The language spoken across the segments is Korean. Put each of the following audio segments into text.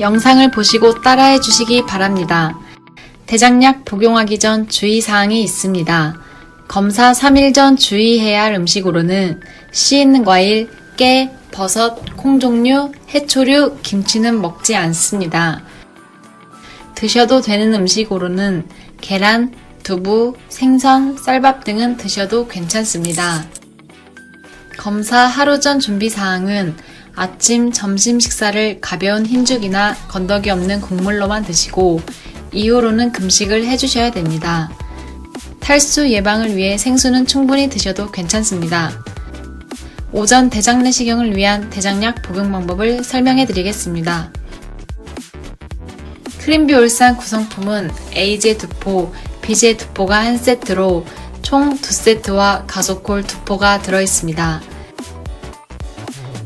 영상을 보시고 따라해 주시기 바랍니다. 대장약 복용하기 전 주의사항이 있습니다. 검사 3일 전 주의해야 할 음식으로는 씨 있는 과일, 깨, 버섯, 콩 종류, 해초류, 김치는 먹지 않습니다. 드셔도 되는 음식으로는 계란, 두부, 생선, 쌀밥 등은 드셔도 괜찮습니다. 검사 하루 전 준비 사항은 아침, 점심 식사를 가벼운 흰죽이나 건더기 없는 국물로만 드시고 이후로는 금식을 해주셔야 됩니다. 탈수 예방을 위해 생수는 충분히 드셔도 괜찮습니다. 오전 대장 내시경을 위한 대장약 복용 방법을 설명해 드리겠습니다. 크림비올산 구성품은 에이제 두포, 비제 두포가 한 세트로 총 두 세트와 가속콜 두 포가 들어있습니다.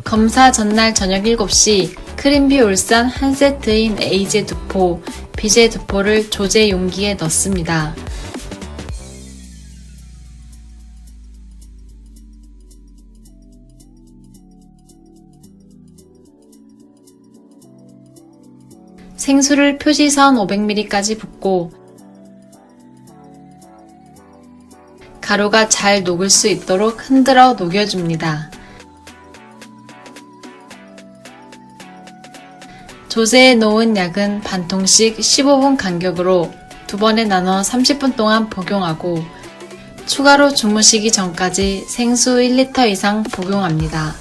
검사 전날 저녁 7시 크림비올산 한 세트인 에이제 두포, 비제 두포를 조제 용기에 넣습니다. 생수를 표시선 500ml까지 붓고 가루가 잘 녹을 수 있도록 흔들어 녹여줍니다. 조제해 놓은 약은 반통씩 15분 간격으로 두 번에 나눠 30분 동안 복용하고 추가로 주무시기 전까지 생수 1리터 이상 복용합니다.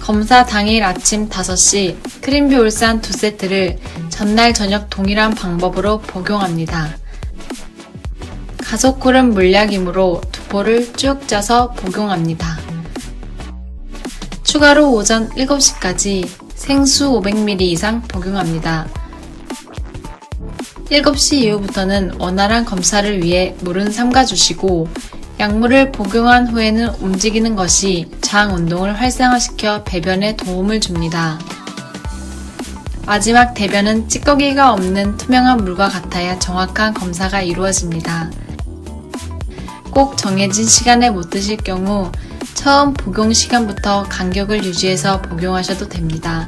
검사 당일 아침 5시 크림비올산 두 세트를 전날 저녁 동일한 방법으로 복용합니다. 가속콜은 물약이므로 두 포를 쭉 짜서 복용합니다. 추가로 오전 7시까지 생수 500ml 이상 복용합니다. 7시 이후부터는 원활한 검사를 위해 물은 삼가 주시고 약물을 복용한 후에는 움직이는 것이 장 운동을 활성화시켜 배변에 도움을 줍니다. 마지막 대변은 찌꺼기가 없는 투명한 물과 같아야 정확한 검사가 이루어집니다. 꼭 정해진 시간에 못 드실 경우 처음 복용 시간부터 간격을 유지해서 복용하셔도 됩니다.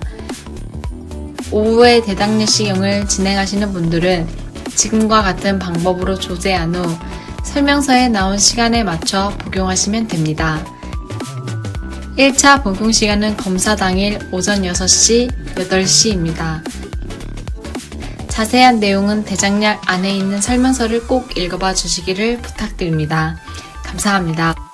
오후에 대당 내시경을 진행하시는 분들은 지금과 같은 방법으로 조제한 후 설명서에 나온 시간에 맞춰 복용하시면 됩니다. 1차 복용 시간은 검사 당일 오전 6시, 8시입니다. 자세한 내용은 대장약 안에 있는 설명서를 꼭 읽어봐 주시기를 부탁드립니다. 감사합니다.